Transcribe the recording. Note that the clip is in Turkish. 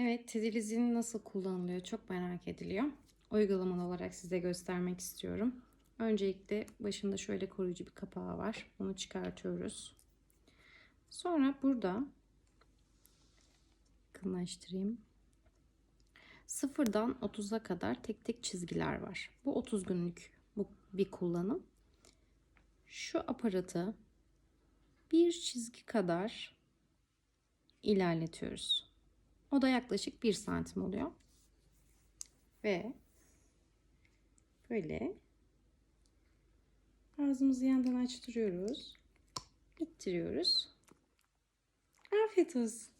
Evet, tedilizin nasıl kullanılıyor çok merak ediliyor. Uygulamalı olarak size göstermek istiyorum. Öncelikle başında şöyle koruyucu bir kapağı var. Onu çıkartıyoruz. Sonra burada yakınlaştırayım. Sıfırdan 30'a kadar tek tek çizgiler var. Bu 30 günlük bu bir kullanım. Şu aparatı bir çizgi kadar ilerletiyoruz. O da yaklaşık 1 santim oluyor. Ve böyle ağzımızı yandan açtırıyoruz. İttiriyoruz. Afiyet olsun.